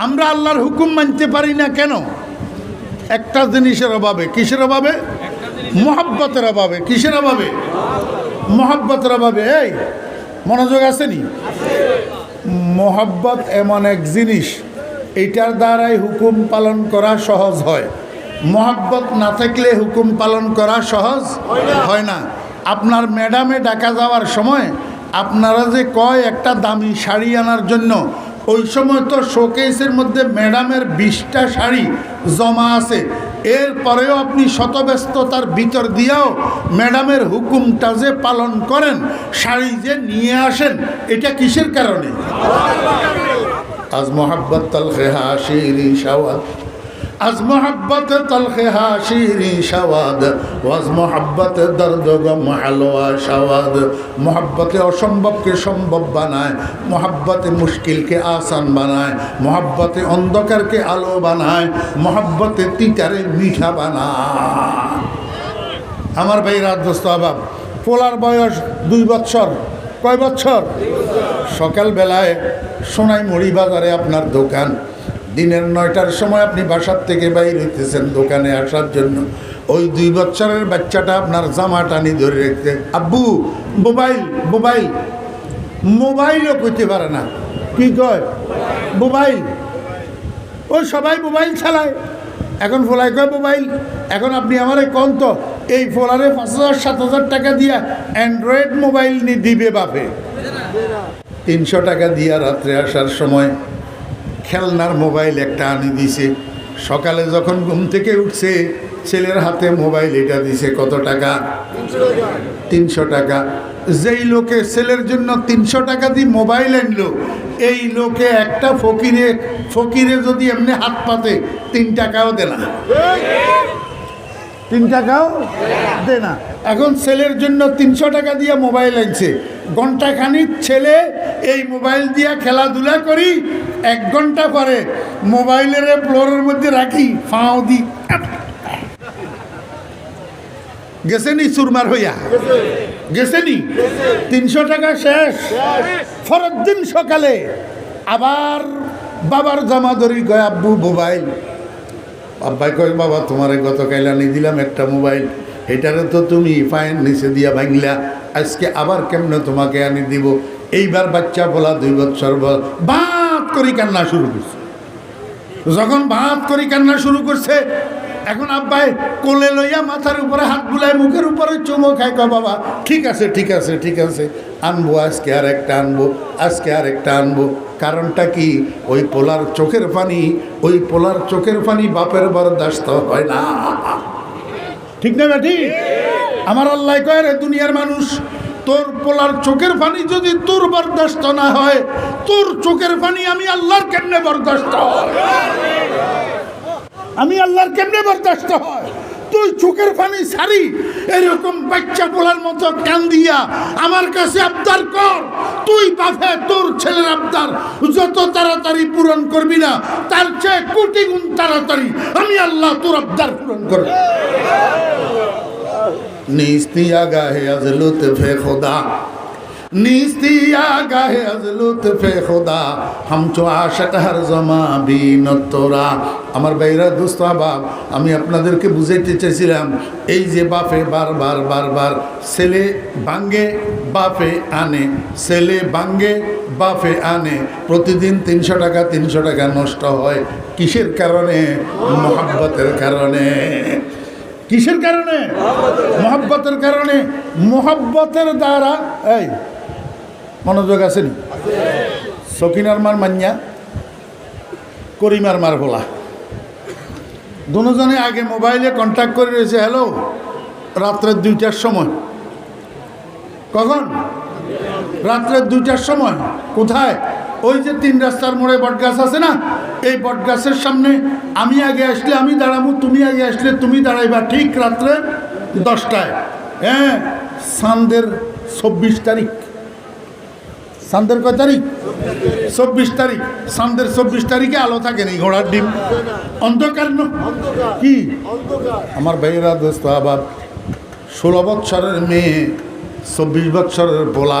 আমরা আল্লাহর হুকুম মানতে পারি না কেন? একটা জিনিসের অভাবে। কিসের অভাবে? মোহাব্বতের অভাবে। কিসের অভাবে? মোহাব্বতের অভাবে। এই, মনোযোগ আসেনি? মোহাব্বত এমন এক জিনিস, এটার দ্বারাই হুকুম পালন করা সহজ হয়। মোহাব্বত না থাকলে হুকুম পালন করা সহজ হয় না। আপনার ম্যাডামে ডাকা যাওয়ার সময় আপনারা যে কয় একটা দামি শাড়ি আনার জন্য ওই সময় তো শোকেসের মধ্যে ম্যাডামের বিশটা শাড়ি জমা আছে। এরপরেও আপনি শতব্যস্ততার ভিতর দিয়েও ম্যাডামের হুকুমটা যে পালন করেন, শাড়ি যে নিয়ে আসেন, এটা কিসের কারণে? আজ মোহাব্বত শিরি হাসিরি আজ মোহাব্বত তলখে হাসিরি সাওয়াদ ওয়াজ মোহাব্বত দর্দ গম হালওয়া সাওয়াদ। মোহাব্বতে অসম্ভবকে সম্ভব বানায়, মোহাব্বতে মুশকিলকে আসান বানায়, মোহাব্বতে অন্ধকারকে আলো বানায়, মোহাব্বতে তিতারে মিঠা বানায়। আমার ভাই রাজদোস্ত আবাব পোলার বয়স দুই বছর, কয় বছর? সকালবেলায় সোনাই মুড়ি বাজারে আপনার দোকান। দিনের নয়টার সময় আপনি বাসার থেকে বাইর হইতেছেন, দোকানে আসার জন্য। ওই দুই বছরের বাচ্চাটা আপনার জামা টানি ধরে রেখে আব্বু, মোবাইল মোবাইল। মোবাইলও করতে পারে না। কি কয়? মোবাইল। ওই সবাই মোবাইল চালায়। এখন ফোলাই কয় মোবাইল? এখন আপনি আমার কোন তো, এই ফোলারে পাঁচ হাজার, সাত হাজার টাকা দিয়া অ্যান্ড্রয়েড মোবাইল নি দিবে বাপে। তিনশো টাকা দিয়া রাত্রে আসার সময় খেলনার মোবাইল একটা আনি দিছে। সকালে যখন ঘুম থেকে উঠছে, ছেলের হাতে মোবাইল এটা দিছে, কত টাকা? তিনশো টাকা। যেই লোকে ছেলের জন্য তিনশো টাকা দিয়ে মোবাইল আনলো, এই লোকে একটা ফকিরে ফকিরে যদি এমনি হাত পাতে, তিন টাকাও দে না। তিন টাকাও দে না। এখন ছেলের জন্য তিনশো টাকা দিয়ে মোবাইল আনছে। ঘন্টাখানিক ছেলে এই মোবাইল দিয়া খেলাধুলা করি, এক ঘণ্টা পরে মোবাইলের ফ্লোরের মধ্যে রাখি, ফাও দি। গেছেনি চুরমার হইয়া? গেছেনি তিনশো টাকা শেষ। ফরত দিন সকালে আবার বাবার জমা ধরি, কয়, আব্বু, মোবাইল। আব্বাই কয়, বাবা, তোমারে গতকাল আনি দিলাম একটা মোবাইল। এটারে তো তুমি পায়ের নিচে দিয়া ভাঙলা। আজকে আবার কেমনে তোমাকে আনি দিব? এইবার বাচ্চা বলা দুই বছর বল। বাত করি কান্না শুরু করছে। যখন ভাত করি কান্না শুরু করছে, এখন আব্বাই কোলে লইয়া মাথার উপরে হাত বুলায় মুখের উপরে চুমো খায়, কয়, বাবা, ঠিক আছে ঠিক আছে ঠিক আছে, আনব, আজকে আর একটা আনব, আজকে আর একটা আনব। কারণটা কি? ওই পোলার চোখের পানি, ওই পোলার চোখের পানি বাপের বরদাস্ত হয় না। ঠিক না, বেটি? আমার আল্লাহ কয়, রে দুনিয়ার মানুষ, তোর পোলার চোখের পানি যদি তোর বরদাস্ত না হয়, তোর চোখের পানি আমি আল্লাহর কেমনে বরদাস্ত আমি আল্লাহর কেমনে বরদাস্ত হয়? তুই চোখের পানি সারি এরকম বাচ্চা পোলার মতো কান্দিয়া আমার কাছে আবদার কর। তুই বাফে তোর ছেলের আবদার যত তাড়াতাড়ি পূরণ করবি না, তার চেয়ে কোটি গুণ তাড়াতাড়ি আমি আল্লাহ তোর আবদার পূরণ করব। নিস্তিয়া গাহে আজ লুৎফে খোদা নিস্তিয়া গাহে আজ লুৎফে খোদা হাম চো আশাক হার জমা বিন তোরা আমার বাইরা দোস্ত বাপ আমি আপনাদেরকে বুঝাইতে চাইছিলাম এই যে বাপে বারবার বারবার ছেলে বাঙ্গে বাপে আনে ছেলে বাঙ্গে বাপে আনে প্রতিদিন তিনশো টাকা তিনশো টাকা নষ্ট হয় কিসের কারণে মোহাব্বতের কারণে কিসের কারণে? মহাব্বতের কারণে। মহাব্বতের দ্বারা এই, মনোযোগ আছেনি সকিনার মার মান্যা করিমার মার বলা দুজনে আগে মোবাইলে কন্ট্যাক্ট করে রয়েছে হ্যালো রাত্রের দুইটার সময়। কখন রাত্রের দুইটার সময়। কোথায়? ওই যে তিন রাস্তার মোড়ে বটগাছ আছে না এই বটগাছের সামনে আমি আগে আসলে আমি দাঁড়াবো তুমি আগে আসলে তুমি দাঁড়াইবা ঠিক রাত্রে দশটায়। হ্যাঁ সান্দের চব্বিশ তারিখ। সান্দের কয় তারিখ? চব্বিশ তারিখ। সান্দের চব্বিশ তারিখে আলো থাকে নি ঘোড়ার ডিম। অন্ধকার ন? কি? আমার ভাইয়েরা দোস্ত আবার ষোলো বৎসরের মেয়ে চব্বিশ বৎসরের পোলা।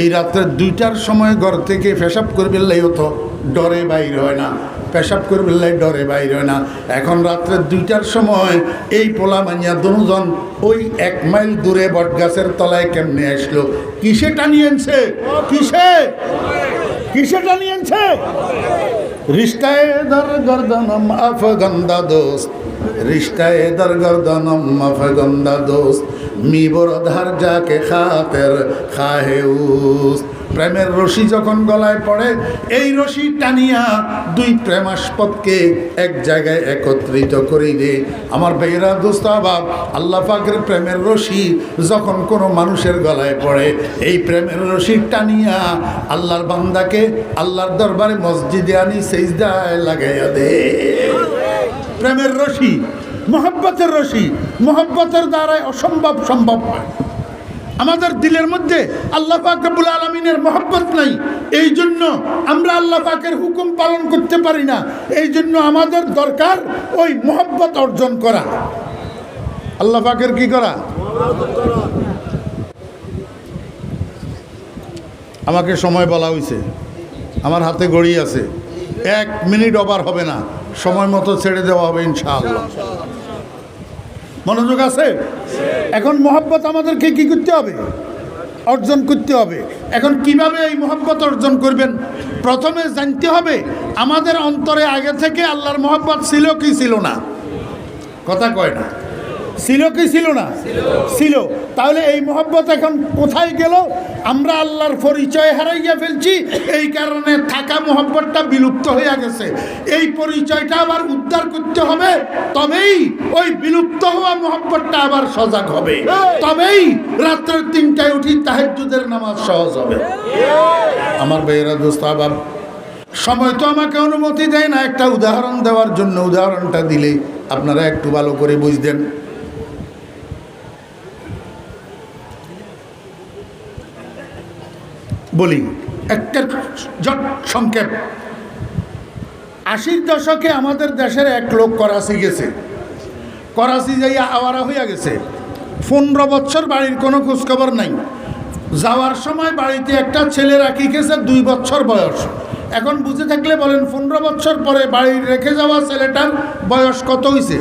এই রাত্রে দুইটার সময় ঘর থেকে পেশাব করবে হতো, ডরে বাইর হয় না। পেশাব করবে ডরে বাইর হয় না। এখন রাত্রে দুইটার সময় এই পোলা মানিয়া দুজন ওই এক মাইল দূরে বটগাছের তলায় কেমনে আসলো? কিসে টানিয়ে আনছে? কিসে? কিসে টানিয়ে আনছে? রিস্তায় দর গর্দনম আফগন্দা দোস্ত। যাকে প্রেমের রশি যখন গলায় পড়ে, এই রশি টানিয়া দুই প্রেমাস্পদকে এক জায়গায় একত্রিত করে দে আমার বেহরা দোস্তাবাব আল্লাহ পাকের প্রেমের রশি যখন কোনো মানুষের গলায় পড়ে, এই প্রেমের রশি টানিয়া আল্লাহর বান্দাকে আল্লাহর দরবারে মসজিদে আনি সেইজদায় লাগাইয়া দেয় প্রেমের রশি, মোহব্বতের রশি, মোহব্বতের দ্বারাই অসম্ভব সম্ভব হয়। আমাদের দিলের মধ্যে আল্লাহ পাক রব্বুল আলমিনের মহব্বত নাই। এই জন্য আমরা আল্লাহ পাকের হুকুম পালন করতে পারি না। এই জন্য আমাদের দরকার ওই মহব্বত অর্জন করা। আল্লাহ পাকের কি করা? আমাকে সময় বলা হয়েছে আমার হাতে ঘড়ি আছে। এক মিনিট ওভার হবে না। সময় মতো ছেড়ে দেওয়া হবে ইনশাআল্লাহ। মনোযোগ আছে? এখন মহাব্বত আমাদেরকে কি করতে হবে? অর্জন করতে হবে। এখন কীভাবে এই মহাব্বত অর্জন করবেন? প্রথমে জানতে হবে, আমাদের অন্তরে আগে থেকে আল্লাহর মহাব্বত ছিল কি ছিল না? কথা কয় না। ছিল কি ছিল না? ছিল। তাহলে এই মোহব্বত এখন কোথায় গেল? আমরা আল্লাহর পরিচয় হারাইয়া ফেলছি এই কারণে থাকা মোহব্বতটা বিলুপ্ত হয়ে গেছে। এই পরিচয়টা আবার উদ্ধার করতে হবে তবেই ওই বিলুপ্ত হওয়া মোহব্বতটা আবার সজাগ হবে। তবেই রাত্রের তিনটায় উঠি তাহেজুদের নামাজ সহজ হবে। আমার বেয়েরা দোস্ত আবার সময় তো আমাকে অনুমতি দেয় না। একটা উদাহরণ দেওয়ার জন্য উদাহরণটা দিলে আপনারা একটু ভালো করে বুঝতেন। বলি একটা জট সংক্ষেপ আশির দশকে আমাদের দেশের এক লোক করাচি গেছে। করাচি যাইয়া আওয়ারা হইয়া গেছে। পনেরো বছর বাড়ির কোনো খোঁজখবর নাই। যাওয়ার সময় বাড়িতে একটা ছেলে রাখি গেছে দুই বছর বয়স। এখন বুঝে থাকলে বলেন, পনেরো বছর পরে বাড়ি রেখে যাওয়া ছেলেটার বয়স কত হয়েছে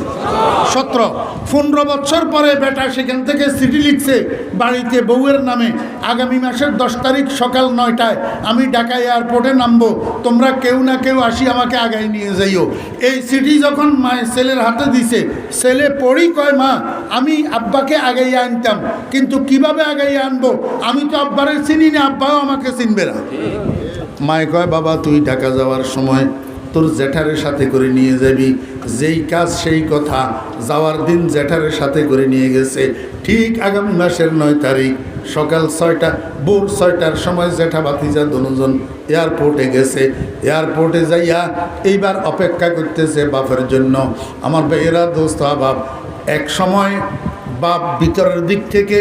সতেরো। পনেরো বছর পরে বেটা সেখান থেকে চিঠি লিখছে, বাড়িতে বউয়ের নামে, আগামী মাসের দশ তারিখ সকাল নয়টায় আমি ঢাকা এয়ারপোর্টে নামবো, তোমরা কেউ না কেউ আসি আমাকে আগায় নিয়ে যাইও। এই চিঠি যখন মায়ের ছেলের হাতে দিছে, ছেলে, পড়ি কয় মা, আমি আব্বাকে আগাইয়ে আনতাম, কিন্তু কীভাবে আগাইয়ে আনব? আমি তো আব্বারে চিনি না, আব্বাও আমাকে চিনবে না। মায় কয়, বাবা, তুই ঢাকা যাওয়ার সময় তোর জেঠারের সাথে করে নিয়ে যাবি। যেই কাজ, সেই কথা যাওয়ার দিন জেঠারের সাথে করে নিয়ে গেছে। ঠিক আগামী মাসের নয় তারিখ, সকাল ছয়টা, ভোর ছয়টার সময় জেঠা বাতিজা দুজন এয়ারপোর্টে গেছে। এয়ারপোর্টে যাইয়া এইবার অপেক্ষা করতেছে বাপের জন্য। আমার এরা দোস্ত, বাপ, এক সময় বাপ ভিতরের দিক থেকে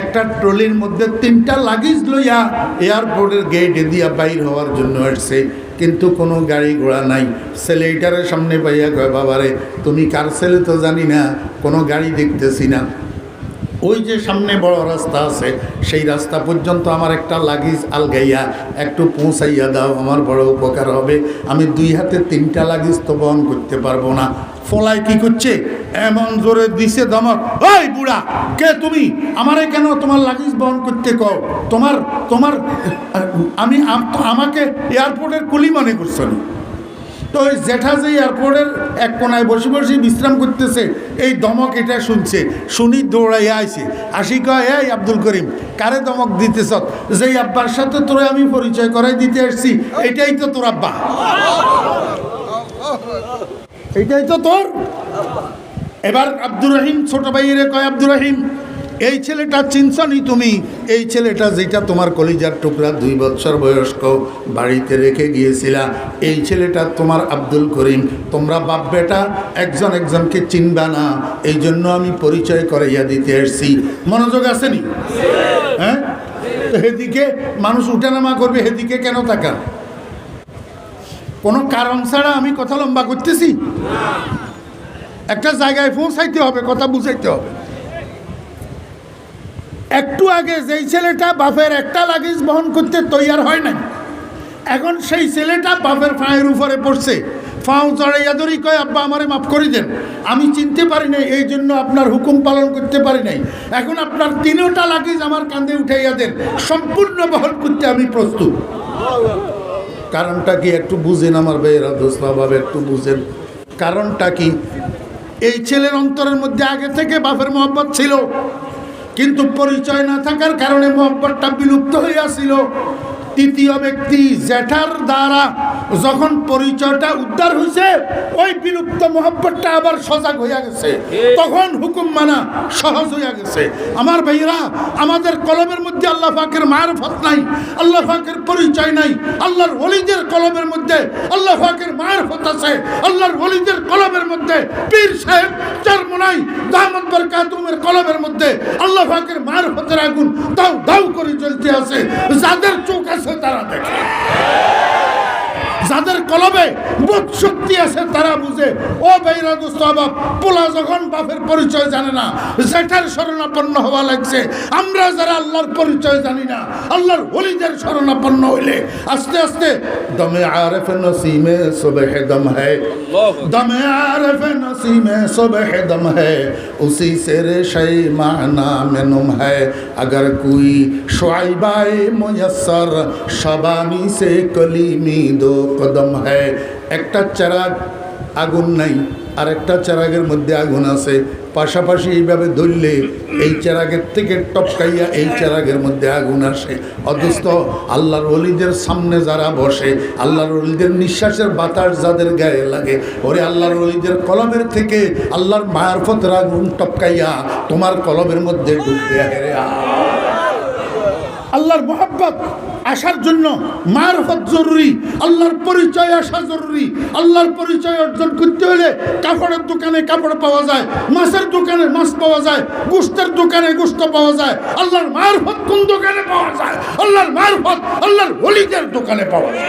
একটা ট্রলির মধ্যে তিনটা লাগেজ লইয়া এয়ারপোর্টের গেটে দিয়া বাইর হওয়ার জন্য আসছে, কিন্তু কোনো গাড়ি ঘোড়া নাই। ছেলেটারের সামনে পাইয়া কয়, বাবারে, তুমি কার ছেলে তো জানি না, কোনো গাড়ি দেখতেছি না। ওই যে সামনে বড় রাস্তা আছে, সেই রাস্তা পর্যন্ত আমার একটা লাগেজ আলগাইয়া একটু পৌঁছাইয়া দাও, আমার বড় উপকার হবে। আমি দুই হাতে তিনটা লাগেজ তো বহন করতে পারব না। ফলায় কি করছে? এমন জোরে দিছে দমক ওই বুড়া, কে তুমি? আমারে কেন তোমার লাগেজ বহন করতে কও? তোমার তোমার, আমি আমাকে এয়ারপোর্টের কুলি মনে করছ তো ওই জেঠা যে এয়ারপোর্টের এক কোনায় বসে বসে বিশ্রাম করতেছে, এই দমক এটা শুনছে, শুনি দৌড়াইয়া আইছে। আসি কয়, এই আব্দুল করিম, কারে দমক দিতেছ? যেই আব্বার সাথে তোরে আমি পরিচয় করাই দিতে আসছি, এটাই তো তোর আব্বা। এইটাই তো তোর? এবার আব্দুর রহিম, ছোট ভাইয়েরে কয়, আব্দুর রহিম, এই ছেলেটা চিনছনি তুমি? এই ছেলেটা যেটা তোমার কলিজার টুকরা দুই বছর বয়স্ক, বাড়িতে রেখে গিয়েছিলা, এই ছেলেটা তোমার আব্দুল করিম। তোমরা বাপ বেটা, একজন একজনকে চিনবা না। এই জন্য আমি পরিচয় করাইয়া দিতে এসছি। মনোযোগ আসেনি? হ্যাঁ? হেদিকে মানুষ উঠানামা করবে হেদিকে কেন তাকান কোনো কারণ ছাড়া আমি কথা লম্বা করতেছি। একটা জায়গায় পৌঁছাইতে হবে, কথা বুঝাইতে হবে। একটু আগে যেই ছেলেটা বাপের একটা লাগেজ বহন করতে তৈয়ার হয় নাই, এখন সেই ছেলেটা বাপের পায়ের উপরে পড়ছে। ফাও জড়াইয়া ধরি কয়, আব্বা, আমারে মাফ করে দেন। আমি চিনতে পারি নাই, এই জন্য আপনার হুকুম পালন করতে পারি নাই। এখন আপনার তিনোটা লাগেজ আমার কাঁধে উঠাইয়া দেন। সম্পূর্ণ বহন করতে আমি প্রস্তুত। কারণটা কি একটু বুঝেন আমার ভাইয়েরা দোস্তাভাবে একটু বুঝেন। কারণটা কি? এই ছেলের অন্তরের মধ্যে আগে থেকে বাপের মোহাম্মত ছিল, কিন্তু পরিচয় না থাকার কারণে মোহাম্মতটা বিলুপ্ত হইয়াছিল। তৃতীয় ব্যক্তি জ্যাঠার দ্বারা যখন পরিচয়টা উদ্ধার হয়েছে ওই বিলুপ্ত মোহাম্মতটা আবার সজাগ হইয়া গেছে। তখন হুকুম মানা সহজ হইয়া গেছে। আমার ভাইয়েরা আমাদের কলমের মধ্যে আল্লাহ পাকের মারফত নাই আল্লাহ পাকের পরিচয় নাই আল্লাহর ওলিদের কলমের মধ্যে আল্লাহ পাকের মারফত আছে আল্লাহর ওলিদের কলমের মধ্যে পীর সাহেব চরমনাই দামত বরকাতুমের কলমের মধ্যে আল্লাহ পাকের মারফতের আগুন দাউ দাউ করে চলতে আছে। যাদের চোখ আছে তারা দেখে। যাদের কলবে বোধ শক্তি আছে তারা বুঝে ও বেইরা দুস্তাবাব পোলা যখন বাপের পরিচয় জানে না জেঠার শরণাপন্ন হওয়া লাগছে আমরা যারা আল্লাহর পরিচয় জানি না আল্লাহর হলিদের শরণাপন্ন হইলে আস্তে আস্তে দমে আরেফ নসিমে সুবহে দম হ্যায় दम आरफ नसी में सुबह दम है उसी से रेशे माना में नुम है अगर कोई शुआबाए मुयसर शबानी से कलीमी दो কদম হ্যায় একটা চারাগ আগুন নাই আর একটা চারাগের মধ্যে আগুন আছে। পাশাপাশি এইভাবে ধরলে এই চারাগের থেকে টপকাইয়া এই চারাগের মধ্যে আগুন আসে। অথচ আল্লাহর অলিদের সামনে যারা বসে, আল্লাহর অলিদের নিঃশ্বাসের বাতাস যাদের গায়ে লাগে, ওরে আল্লাহর অলিদের কলমের থেকে আল্লাহর মায়ারফতের আগুন টপকাইয়া তোমার কলমের মধ্যে ঢুকতে হেরে আল্লাহর মোহাব্বত আসার জন্য মারফত জরুরি, আল্লাহর পরিচয় আসা জরুরি। আল্লাহর পরিচয় অর্জন করতে হলে কাপড়ের দোকানে কাপড় পাওয়া যায়, মাছের দোকানে মাছ পাওয়া যায় গোস্তের দোকানে গোস্ত পাওয়া যায়, আল্লাহর মারফত কোন দোকানে পাওয়া যায়? আল্লাহর মারফত, আল্লাহর হলিদের দোকানে পাওয়া যায়।